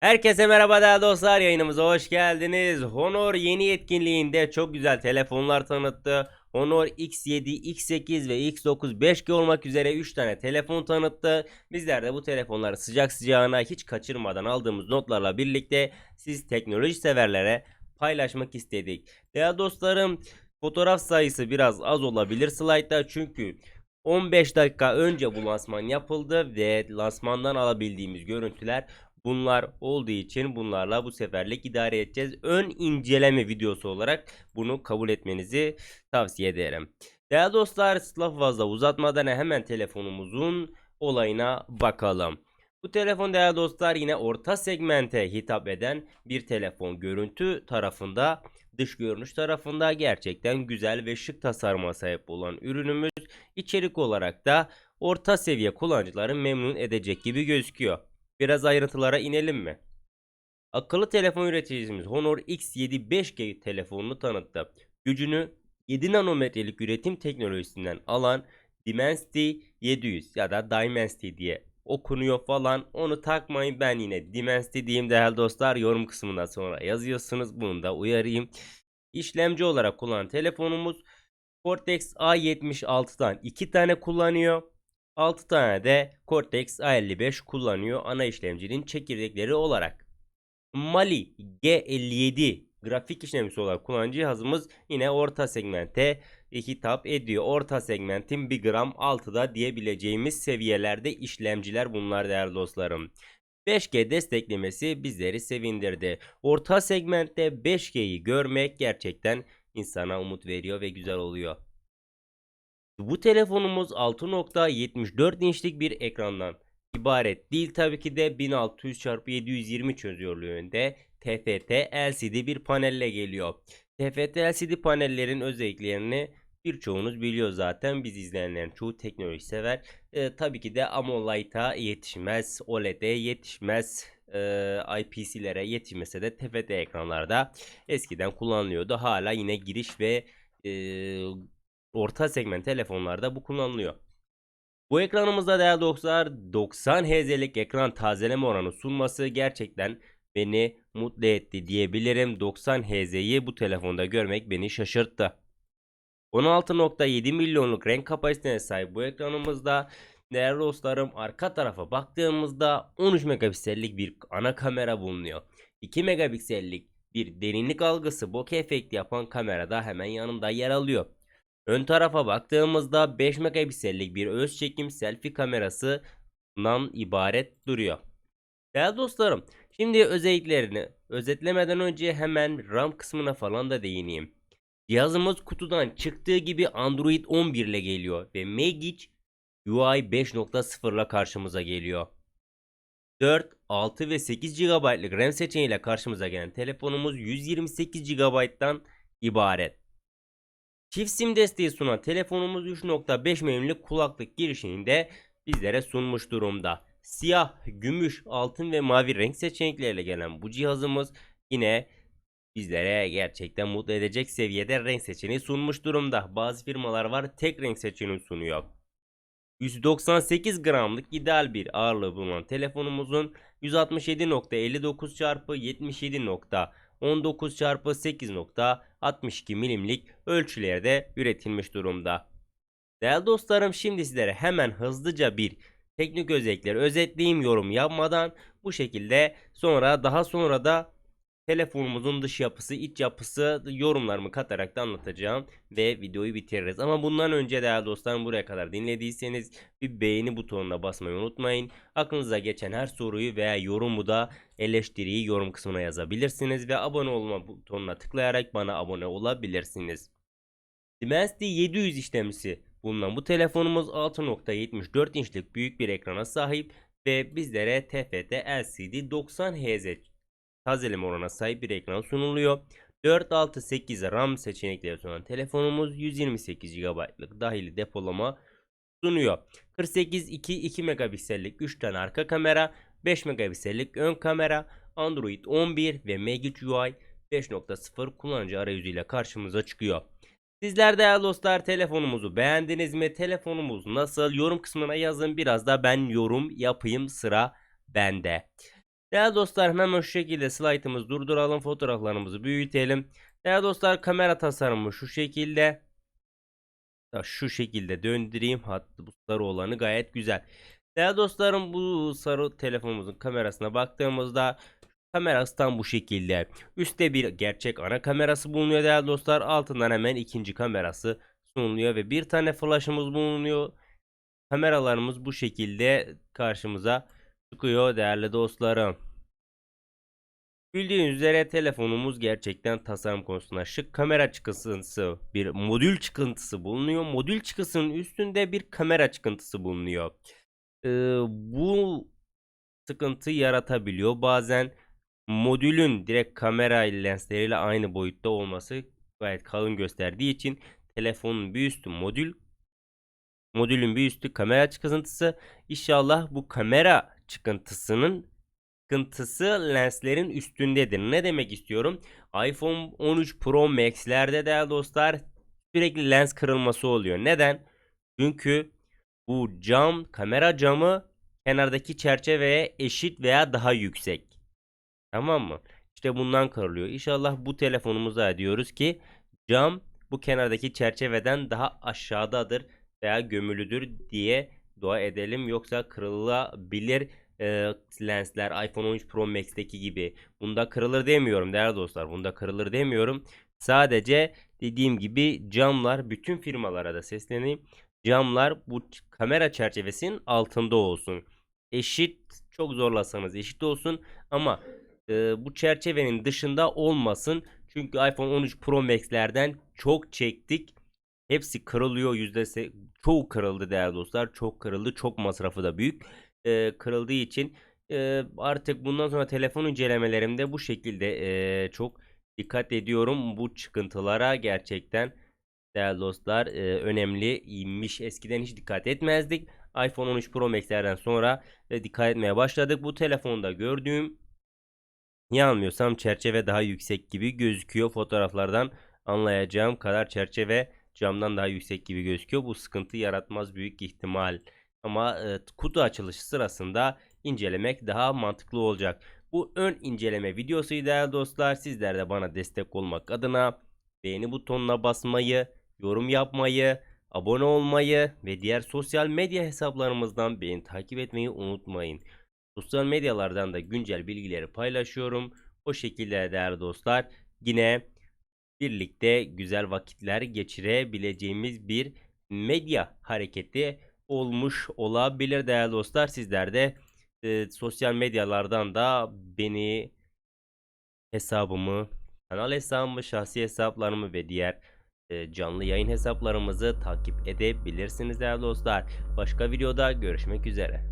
Herkese merhaba değerli dostlar yayınımıza hoş geldiniz. Honor yeni etkinliğinde çok güzel telefonlar tanıttı. Honor X7, X8 ve X9 5G olmak üzere 3 tane telefon tanıttı. Bizler de bu telefonları sıcak sıcağına hiç kaçırmadan aldığımız notlarla birlikte siz teknoloji severlere paylaşmak istedik. Değerli dostlarım fotoğraf sayısı biraz az olabilir slaytta çünkü 15 dakika önce bu lansman yapıldı ve lansmandan alabildiğimiz görüntüler Bunlar olduğu için bunlarla bu seferlik idare edeceğiz. Ön inceleme videosu olarak bunu kabul etmenizi tavsiye ederim. Değerli dostlar lafı fazla uzatmadan hemen telefonumuzun olayına bakalım. Bu telefon değerli dostlar yine orta segmente hitap eden bir telefon. Görüntü tarafında dış görünüş tarafında gerçekten güzel ve şık tasarıma sahip olan ürünümüz içerik olarak da orta seviye kullanıcıları memnun edecek gibi gözüküyor. Biraz ayrıntılara inelim mi? Akıllı telefon üreticimiz Honor X7 5G telefonunu tanıttı. Gücünü 7 nanometrelik üretim teknolojisinden alan Dimensity 700 ya da Dimensity diye okunuyor falan. Onu takmayın ben yine Dimensity diyeyim değerli dostlar. Yorum kısmından sonra yazıyorsunuz. Bunu da uyarayım. İşlemci olarak kullanan telefonumuz Cortex A76'dan 2 tane kullanıyor. 6 tane de Cortex A55 kullanıyor ana işlemcinin çekirdekleri olarak. Mali G57 grafik işlemcisi olarak kullanan cihazımız yine orta segmente hitap ediyor. Orta segmentin 1 gram altıda diyebileceğimiz seviyelerde işlemciler bunlar değerli dostlarım. 5G desteklemesi bizleri sevindirdi. Orta segmentte 5G'yi görmek gerçekten insana umut veriyor ve güzel oluyor. Bu telefonumuz 6.74 inçlik bir ekrandan ibaret değil tabii ki de 1600x720 çözünürlüğünde TFT LCD bir panelle geliyor. TFT LCD panellerin özelliklerini birçoğunuz biliyor zaten biz izleyenlerin çoğu teknoloji sever. Ee, tabii ki de AMOLED'a yetişmez, OLED'e yetişmez, e, IPC'lere yetişmese de TFT ekranlarda eskiden kullanılıyordu. Hala yine giriş ve e, orta segment telefonlarda bu kullanılıyor. Bu ekranımızda değerli dostlar 90 Hz'lik ekran tazeleme oranı sunması gerçekten beni mutlu etti diyebilirim. 90 Hz'yi bu telefonda görmek beni şaşırttı. 16.7 milyonluk renk kapasitesine sahip bu ekranımızda değerli dostlarım arka tarafa baktığımızda 13 megapiksellik bir ana kamera bulunuyor. 2 megapiksellik bir derinlik algısı bokeh efekti yapan kamera da hemen yanında yer alıyor. Ön tarafa baktığımızda 5 megapiksellik bir öz çekim selfie kamerasından ibaret duruyor. Değerli dostlarım, şimdi özelliklerini özetlemeden önce hemen RAM kısmına falan da değineyim. Cihazımız kutudan çıktığı gibi Android 11 ile geliyor ve Magic UI 5.0 ile karşımıza geliyor. 4, 6 ve 8 GB'lık RAM seçeneğiyle karşımıza gelen telefonumuz 128 GB'dan ibaret. Çift sim desteği sunan telefonumuz 3.5 mm'lik kulaklık girişini de bizlere sunmuş durumda. Siyah, gümüş, altın ve mavi renk seçenekleriyle gelen bu cihazımız yine bizlere gerçekten mutlu edecek seviyede renk seçeneği sunmuş durumda. Bazı firmalar var tek renk seçeneği sunuyor. 198 gramlık ideal bir ağırlığı bulunan telefonumuzun 167.59 çarpı 77.19 çarpı 8.62 milimlik ölçülerde üretilmiş durumda. Değerli dostlarım şimdi sizlere hemen hızlıca bir teknik özellikleri özetleyeyim yorum yapmadan bu şekilde sonra daha sonra da telefonumuzun dış yapısı, iç yapısı yorumlarımı katarak da anlatacağım ve videoyu bitiririz. Ama bundan önce değerli dostlarım buraya kadar dinlediyseniz bir beğeni butonuna basmayı unutmayın. Aklınıza geçen her soruyu veya yorumu da eleştiriyi yorum kısmına yazabilirsiniz ve abone olma butonuna tıklayarak bana abone olabilirsiniz. Dimensity 700 işlemcisi bulunan bu telefonumuz 6.74 inçlik büyük bir ekrana sahip ve bizlere TFT LCD 90 Hz tazeleme oranına sahip bir ekran sunuluyor. 4, 6, 8 RAM seçenekleri sunan telefonumuz 128 GB'lık dahili depolama sunuyor. 48 2 2 megapiksellik 3 tane arka kamera, 5 megapiksellik ön kamera, Android 11 ve Magic UI 5.0 kullanıcı arayüzüyle karşımıza çıkıyor. Sizler değerli dostlar telefonumuzu beğendiniz mi? Telefonumuz nasıl? Yorum kısmına yazın biraz da ben yorum yapayım sıra bende. Değerli dostlar hemen şu şekilde slaytımızı durduralım. Fotoğraflarımızı büyütelim. Değerli dostlar kamera tasarımı şu şekilde. Şu şekilde döndüreyim. Hatta bu sarı olanı gayet güzel. Değerli dostlarım bu sarı telefonumuzun kamerasına baktığımızda kamerası tam bu şekilde. Üstte bir gerçek ana kamerası bulunuyor değerli dostlar. Altından hemen ikinci kamerası sunuluyor ve bir tane flash'ımız bulunuyor. Kameralarımız bu şekilde karşımıza çıkıyor değerli dostlarım. Bildiğiniz üzere telefonumuz gerçekten tasarım konusunda şık kamera çıkıntısı bir modül çıkıntısı bulunuyor. Modül çıkısının üstünde bir kamera çıkıntısı bulunuyor. Ee, bu sıkıntı yaratabiliyor. Bazen modülün direkt kamera lensleriyle aynı boyutta olması gayet kalın gösterdiği için telefonun bir üstü modül modülün bir üstü kamera çıkıntısı. İnşallah bu kamera çıkıntısının sıkıntısı lenslerin üstündedir. Ne demek istiyorum? iPhone 13 Pro Max'lerde değerli dostlar sürekli lens kırılması oluyor. Neden? Çünkü bu cam, kamera camı kenardaki çerçeveye eşit veya daha yüksek. Tamam mı? İşte bundan kırılıyor. İnşallah bu telefonumuza diyoruz ki cam bu kenardaki çerçeveden daha aşağıdadır veya gömülüdür diye dua edelim. Yoksa kırılabilir e, lensler iPhone 13 Pro Max'teki gibi. Bunda kırılır demiyorum değerli dostlar. Bunda kırılır demiyorum. Sadece dediğim gibi camlar bütün firmalara da sesleneyim. Camlar bu kamera çerçevesinin altında olsun. Eşit çok zorlasanız eşit olsun ama e, bu çerçevenin dışında olmasın. Çünkü iPhone 13 Pro Max'lerden çok çektik. Hepsi kırılıyor yüzdesi çoğu kırıldı değerli dostlar. Çok kırıldı. Çok masrafı da büyük. E, kırıldığı için e, artık bundan sonra telefon incelemelerimde bu şekilde e, çok dikkat ediyorum. Bu çıkıntılara gerçekten değerli dostlar e, önemliymiş. Eskiden hiç dikkat etmezdik. iPhone 13 Pro Max'lerden sonra e, dikkat etmeye başladık. Bu telefonda gördüğüm yanılmıyorsam çerçeve daha yüksek gibi gözüküyor. Fotoğraflardan anlayacağım kadar çerçeve camdan daha yüksek gibi gözüküyor. Bu sıkıntı yaratmaz büyük ihtimal. Ama e, kutu açılışı sırasında incelemek daha mantıklı olacak. Bu ön inceleme videosuydu değerli dostlar. Sizler de bana destek olmak adına beğeni butonuna basmayı, yorum yapmayı, abone olmayı ve diğer sosyal medya hesaplarımızdan beni takip etmeyi unutmayın. Sosyal medyalardan da güncel bilgileri paylaşıyorum. O şekilde değerli dostlar yine birlikte güzel vakitler geçirebileceğimiz bir medya hareketi olmuş olabilir değerli dostlar. Sizler de e, sosyal medyalardan da beni hesabımı, kanal hesabımı, şahsi hesaplarımı ve diğer e, canlı yayın hesaplarımızı takip edebilirsiniz değerli dostlar. Başka videoda görüşmek üzere.